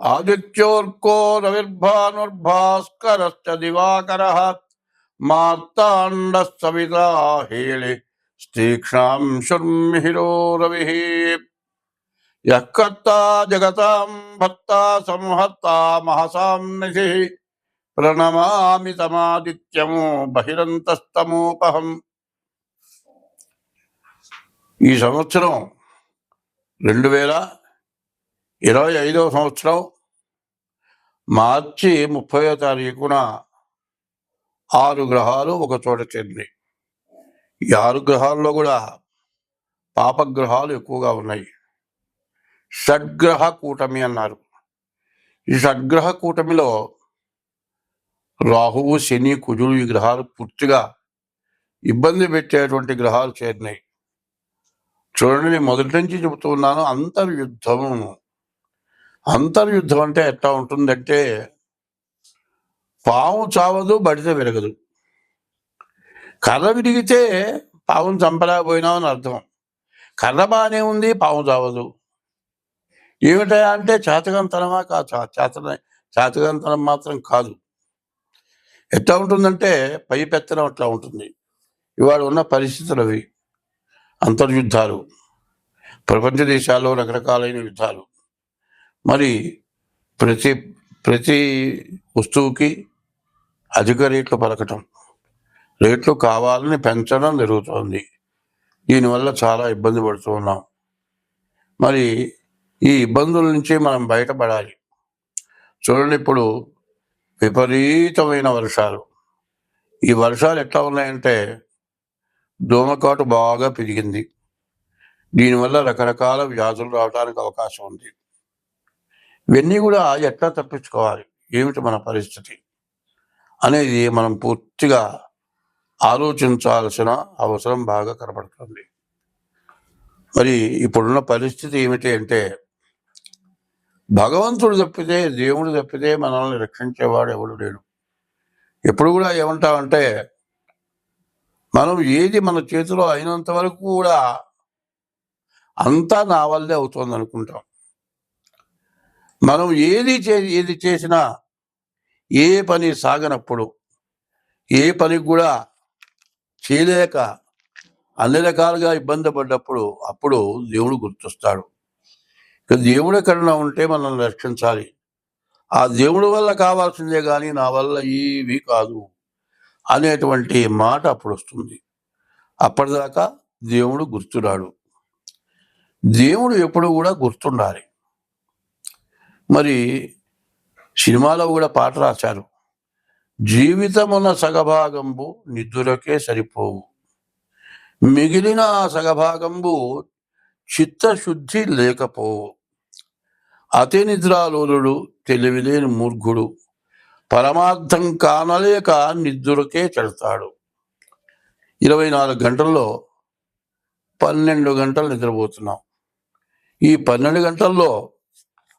ఆదిత్యోర్కో రవిర్భానుర్భాస్కరశ్చ దివాకరः మార్తాండ సవితా హేళి స్తీక్షాంశుర్మిహిరో రవిः యః కర్తా జగతాం భర్తా సంహర్తా మహసాం నిధిः ప్రణమామి తమాదిత్యము బహిరంతస్తమోపహం ఈ సంవత్సరం రెండు వేల ఇరవై ఐదవ సంవత్సరం మార్చి ముప్పయో తారీఖున ఆరు గ్రహాలు ఒక చోట చేరినాయి ఈ ఆరు గ్రహాల్లో కూడా పాపగ్రహాలు ఎక్కువగా ఉన్నాయి. షడ్గ్రహ కూటమి అన్నారు. ఈ షడ్గ్రహ కూటమిలో రాహువు శని కుజులు ఈ గ్రహాలు పూర్తిగా ఇబ్బంది పెట్టేటువంటి గ్రహాలు చేరినాయి. చూడండి నేను మొదటి నుంచి చెబుతూ ఉన్నాను అంతర్యుద్ధము అంతర్యుద్ధం అంటే ఎట్లా ఉంటుందంటే పాము చావదు బడితే విరగదు. కర్ర విరిగితే పావును చంపలేకపోయినావు అని అర్థం. కర్ర బాగానే ఉంది పాము చావదు. ఏమిటా అంటే చేతకంతనమా కాదు చా- చేతన చేతకంతనం మాత్రం కాదు. ఎట్లా ఉంటుందంటే పై పెత్తనం అట్లా ఉంటుంది. ఇవాళ ఉన్న పరిస్థితులు అవి అంతర్యుద్ధాలు. ప్రపంచ దేశాల్లో రకరకాలైన యుద్ధాలు. మరి ప్రతి ప్రతి వస్తువుకి అధిక రేట్లు పలకటం. రేట్లు కావాలని పెంచడం జరుగుతోంది. దీనివల్ల చాలా ఇబ్బంది పడుతూ ఉన్నాం. మరి ఈ ఇబ్బందుల నుంచి మనం బయటపడాలి. చూడండి ఇప్పుడు విపరీతమైన వర్షాలు. ఈ వర్షాలు ఎట్లా ఉన్నాయంటే దోమకాటు బాగా పెరిగింది. దీనివల్ల రకరకాల వ్యాధులు రావడానికి అవకాశం ఉంది. ఇవన్నీ కూడా ఎట్లా తప్పించుకోవాలి? ఏమిటి మన పరిస్థితి? అనేది మనం పూర్తిగా ఆలోచించాల్సిన అవసరం బాగా కనపడుతుంది మరి ఇప్పుడున్న పరిస్థితి ఏమిటి అంటే భగవంతుడు తప్పితే దేవుడు తప్పితే మనల్ని రక్షించేవాడు ఎవడు లేడు. ఎప్పుడు కూడా ఏమంటామంటే మనం ఏది మన చేతిలో అయినంత వరకు కూడా అంతా నా వల్లే అవుతుంది అనుకుంటాం మనం ఏది చే ఏది చేసినా ఏ పని సాగనప్పుడు ఏ పని కూడా చేయలేక అన్ని రకాలుగా ఇబ్బంది పడ్డప్పుడు అప్పుడు దేవుడు గుర్తొస్తాడు. ఇక దేవుడు ఎక్కడన్నా ఉంటే మనల్ని రక్షించాలి. ఆ దేవుడి వల్ల కావాల్సిందే కానీ నా వల్ల ఏవి కాదు అనేటువంటి మాట అప్పుడు వస్తుంది. అప్పటిదాకా దేవుడు గుర్తురాడు. దేవుడు ఎప్పుడు కూడా గుర్తుండాలి. మరి సినిమాలో కూడా పాట రాశారు. జీవితమున సగభాగంబు నిద్దురకే సరిపోవు. మిగిలిన ఆ సగభాగంబు చిత్తశుద్ధి లేకపోవు. అతి నిద్రాలోలుడు తెలివిలేని మూర్ఘుడు పరమార్థం కానలేక నిద్దురకే చెడతాడు ఇరవై నాలుగు గంటల్లో పన్నెండు గంటలు నిద్రపోతున్నాం. ఈ పన్నెండు గంటల్లో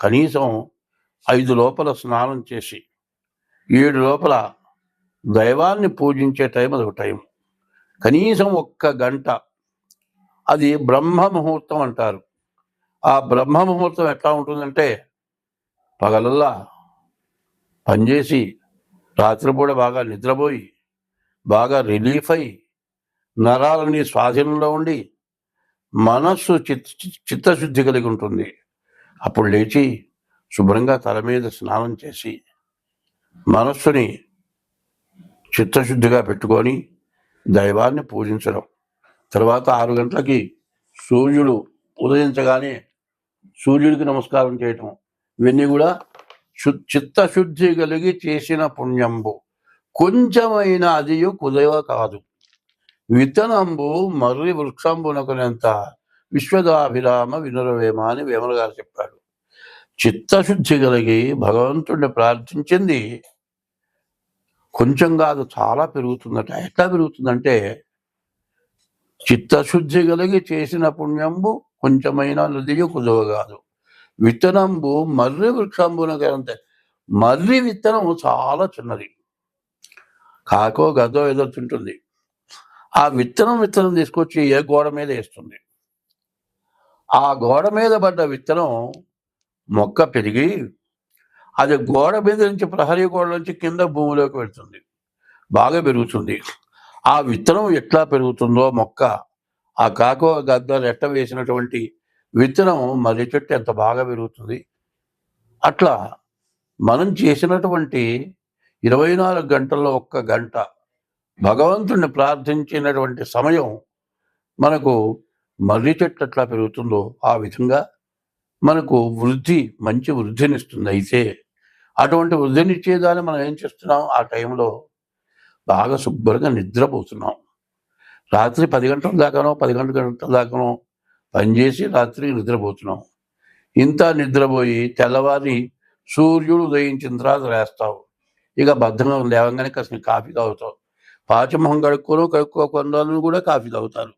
కనీసం ఐదు లోపల స్నానం చేసి ఏడు లోపల దైవాన్ని పూజించే టైం అది ఒక టైం. కనీసం ఒక్క గంట. అది బ్రహ్మ ముహూర్తం అంటారు. ఆ బ్రహ్మ ముహూర్తం ఎట్లా ఉంటుందంటే పగలల్లా పనిచేసి రాత్రిపూట బాగా నిద్రపోయి బాగా రిలీఫ్ అయి నరాలని స్వాధీనంలో ఉండి మనస్సు చిత్ చిత్తశుద్ధి కలిగి ఉంటుంది. అప్పుడు లేచి శుభ్రంగా తల మీద స్నానం చేసి మనస్సుని చిత్తశుద్ధిగా పెట్టుకొని దైవాన్ని పూజించడం. తర్వాత ఆరు గంటలకి సూర్యుడు ఉదయించగానే సూర్యుడికి నమస్కారం చేయటం. ఇవన్నీ కూడా శు చిత్తశుద్ధి కలిగి చేసిన పుణ్యంబు. కొంచెమైన అదియు కుదవ కాదు. విత్తనంబు మర్రి వృక్షంబునకునంత విశ్వదాభిరామ వినురవేమ అని వేమల గారు చెప్పాడు. చిత్తశుద్ధి కలిగి భగవంతుడిని ప్రార్థించింది కొంచెం కాదు చాలా పెరుగుతుందట. ఎట్లా పెరుగుతుందంటే చిత్తశుద్ధి కలిగి చేసిన పుణ్యంబు కొంచెమైన నదియు కుదవ కాదు. విత్తనంబు మర్రి వృక్షంబున అంతే మర్రి విత్తనం చాలా చిన్నది. కాకో గదో ఏదో తింటుంది. ఆ విత్తనం విత్తనం తీసుకొచ్చి ఏ గోడ మీద వేస్తుంది? ఆ గోడ మీద పడ్డ విత్తనం మొక్క పెరిగి అది గోడ మీద నుంచి ప్రహరీ గోడ నుంచి కింద భూమిలోకి వెళ్తుంది. బాగా పెరుగుతుంది. ఆ విత్తనం ఎట్లా పెరుగుతుందో మొక్క ఆ కాకో గద్ద రెట్ట వేసినటువంటి విత్తనం మర్రి చెట్టు ఎంత బాగా పెరుగుతుంది. అట్లా మనం చేసినటువంటి ఇరవై నాలుగు గంటల్లో ఒక్క గంట భగవంతుణ్ణి ప్రార్థించినటువంటి సమయం మనకు మర్రి చెట్టు ఎట్లా పెరుగుతుందో ఆ విధంగా మనకు వృద్ధి మంచి వృద్ధినిస్తుంది. అయితే అటువంటి వృద్ధినిచ్చేదాన్ని మనం ఏం చేస్తున్నాం? ఆ టైంలో బాగా శుభ్రంగా నిద్రపోతున్నాం. రాత్రి పది గంటల దాకానో పది గంటల గంటల దాకానో పనిచేసి రాత్రి నిద్రపోతున్నాం. ఇంత నిద్రపోయి తెల్లవారి సూర్యుడు ఉదయించిన తర్వాత లేస్తావు ఇక బద్ధంగా లేవగానే కాసిన కాఫీ తాగుతావు. పాచమొహం కడుక్కోను కడుక్కోకుండా కూడా కాఫీ తాగుతారు.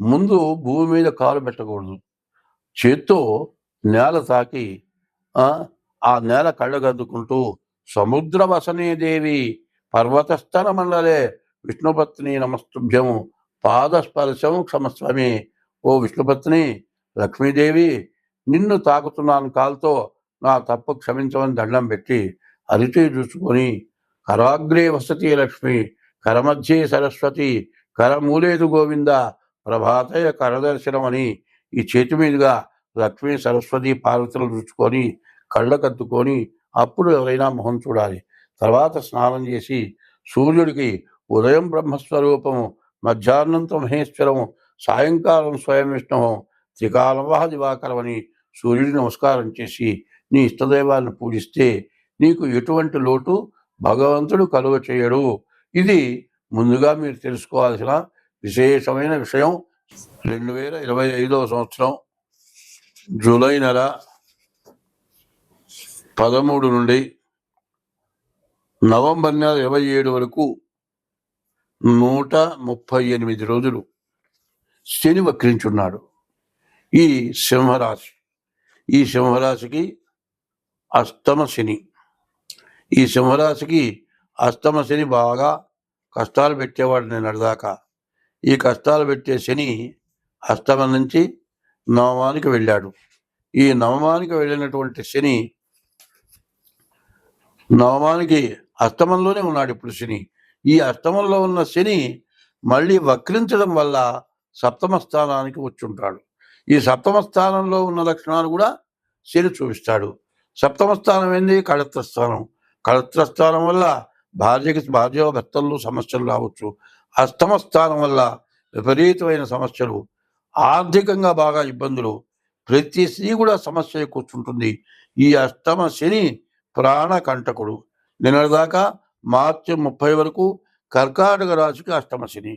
ముందు భూమి మీద కాలు పెట్టకూడదు. చేత్తో నేల తాకి ఆ, నేల కళ్ళగద్దుకుంటూ సముద్ర వసనే దేవి పర్వతస్థల మండలే విష్ణుపత్ని నమస్తుభ్యము పాదస్పర్శం క్షమస్వామి ఓ విష్ణుపత్ని లక్ష్మీదేవి నిన్ను తాకుతున్నాను కాలుతో నా తప్పు క్షమించమని దండం పెట్టి అరిచి చూసుకొని కరాగ్రే వసతి లక్ష్మి కరమధ్యే సరస్వతి కరమూలేదు గోవింద ప్రభాతయ కరదర్శనం అని ఈ చేతి మీదుగా లక్ష్మీ సరస్వతి పార్వతులు రుచుకొని కళ్ళకద్దుకొని అప్పుడు ఎవరైనా మొహం చూడాలి. తర్వాత స్నానం చేసి సూర్యుడికి ఉదయం బ్రహ్మస్వరూపము మధ్యాహ్నంతో మహేశ్వరము సాయంకాలం స్వయం విష్ణువు త్రికాలవహ దివాకరం అని నమస్కారం చేసి నీ ఇష్టదైవాలను పూజిస్తే నీకు ఎటువంటి లోటు భగవంతుడు కలుగ చేయడు ఇది ముందుగా మీరు తెలుసుకోవాల్సిన విశేషమైన విషయం రెండు వేల ఇరవై ఐదవ సంవత్సరం జూలై నెల పదమూడు నుండి నవంబర్ నెల ఇరవై ఏడు వరకు నూట ముప్పై ఎనిమిది రోజులు శని వక్రించున్నాడు. ఈ సింహరాశి ఈ సింహరాశికి అష్టమ శని. ఈ సింహరాశికి అష్టమ శని బాగా కష్టాలు పెట్టేవాడు నేను అడదాకా ఈ కష్టాలు పెట్టే శని అష్టమం నుంచి నవమానికి వెళ్ళాడు. ఈ నవమానికి వెళ్ళినటువంటి శని నవమానికి అష్టమంలోనే ఉన్నాడు ఇప్పుడు శని. ఈ అష్టమంలో ఉన్న శని మళ్ళీ వక్రించడం వల్ల సప్తమ స్థానానికి వచ్చుంటాడు. ఈ సప్తమ స్థానంలో ఉన్న లక్షణాలు కూడా శని చూపిస్తాడు. సప్తమ స్థానం ఏంది? కళత్ర స్థానం కళత్ర స్థానం వల్ల భార్యకి భార్య భర్తల్లో సమస్యలు రావచ్చు. అష్టమ స్థానం వల్ల విపరీతమైన సమస్యలు ఆర్థికంగా బాగా ఇబ్బందులు. ప్రతి స్త్రీ కూడా సమస్య కూర్చుంటుంది. ఈ అష్టమ శని ప్రాణకంటకుడు నిన్నటిదాకా మార్చి ముప్పై వరకు కర్కాటక రాశికి అష్టమ శని.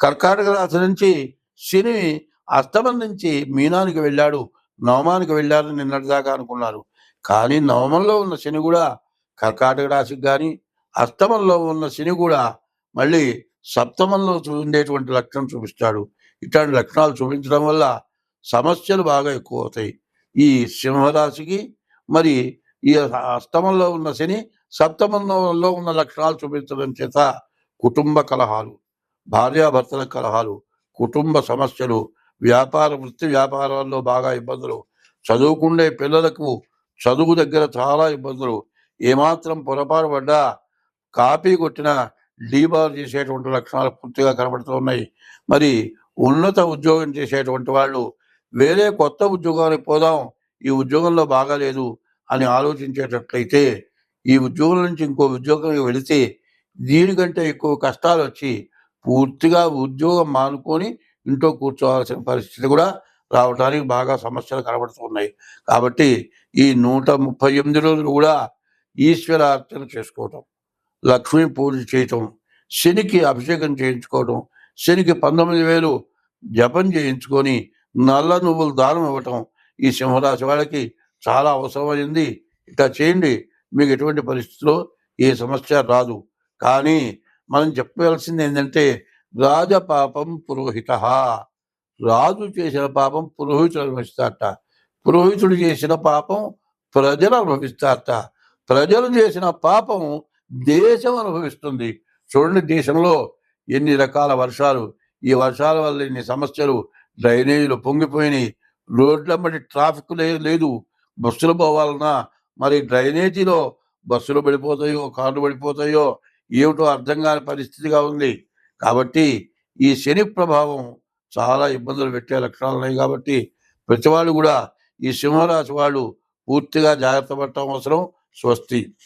కర్కాటక రాశి నుంచి శని అష్టమం నుంచి మీనానికి వెళ్ళాడు. నవమానికి వెళ్ళాడని నిన్నటిదాకా అనుకున్నారు. కానీ నవమంలో ఉన్న శని కూడా కర్కాటక రాశికి కానీ అష్టమంలో ఉన్న శని కూడా మళ్ళీ సప్తమంలో ఉండేటువంటి లక్షణం చూపిస్తాడు. ఇట్లాంటి లక్షణాలు చూపించడం వల్ల సమస్యలు బాగా ఎక్కువ అవుతాయి ఈ సింహరాశికి మరి ఈ అష్టమంలో ఉన్న శని సప్తమంలో ఉన్న లక్షణాలు చూపించడం చేత కుటుంబ కలహాలు భార్యాభర్తల కలహాలు కుటుంబ సమస్యలు వ్యాపార వృత్తి వ్యాపారాల్లో బాగా ఇబ్బందులు చదువుకునే పిల్లలకు చదువు దగ్గర చాలా ఇబ్బందులు ఏమాత్రం పొరపాటు పడ్డా కాపీ కొట్టిన డీబార్ చేసేటువంటి లక్షణాలు పూర్తిగా కనబడుతున్నాయి మరి ఉన్నత ఉద్యోగం చేసేటువంటి వాళ్ళు వేరే కొత్త ఉద్యోగానికి పోదాం ఈ ఉద్యోగంలో బాగాలేదు అని ఆలోచించేటట్లయితే ఈ ఉద్యోగం నుంచి ఇంకో ఉద్యోగం వెళితే దీనికంటే ఎక్కువ కష్టాలు వచ్చి పూర్తిగా ఉద్యోగం మానుకొని ఇంట్లో కూర్చోవాల్సిన పరిస్థితి కూడా రావడానికి బాగా సమస్యలు కనబడుతున్నాయి కాబట్టి ఈ నూట ముప్పై ఎనిమిది రోజులు కూడా ఈశ్వరార్చన చేసుకోవటం. లక్ష్మీ పూజ చేయటం శనికి అభిషేకం చేయించుకోవటం శనికి పంతొమ్మిది వేలు జపం చేయించుకొని నల్ల నువ్వులు దానం ఇవ్వటం ఈ సింహరాశి వాళ్ళకి చాలా అవసరమైంది. ఇట్లా చేయండి మీకు ఎటువంటి పరిస్థితిలో ఏ సమస్య రాదు. కానీ మనం చెప్పవలసింది ఏంటంటే రాజపాపం పురోహిత. రాజు చేసిన పాపం పురోహితుడు అనుభవిస్తారట. పురోహితుడు చేసిన పాపం ప్రజలు అనుభవిస్తారట. ప్రజలు చేసిన పాపం దేశం అనుభవిస్తుంది. చూడండి దేశంలో ఎన్ని రకాల వర్షాలు. ఈ వర్షాల వల్ల ఎన్ని సమస్యలు డ్రైనేజీలు పొంగిపోయినాయి. రోడ్ల మధ్య ట్రాఫిక్ లేదు. బస్సులు పోవాలన్నా మరి డ్రైనేజీలో బస్సులు పడిపోతాయో కార్లు పడిపోతాయో ఏమిటో అర్థం కాని పరిస్థితిగా ఉంది. కాబట్టి ఈ శని ప్రభావం చాలా ఇబ్బందులు పెట్టే లక్షణాలు ఉన్నాయి కాబట్టి ప్రతి వాళ్ళు కూడా ఈ సింహరాశి వాళ్ళు పూర్తిగా జాగ్రత్త పడటం అవసరం. స్వస్తి.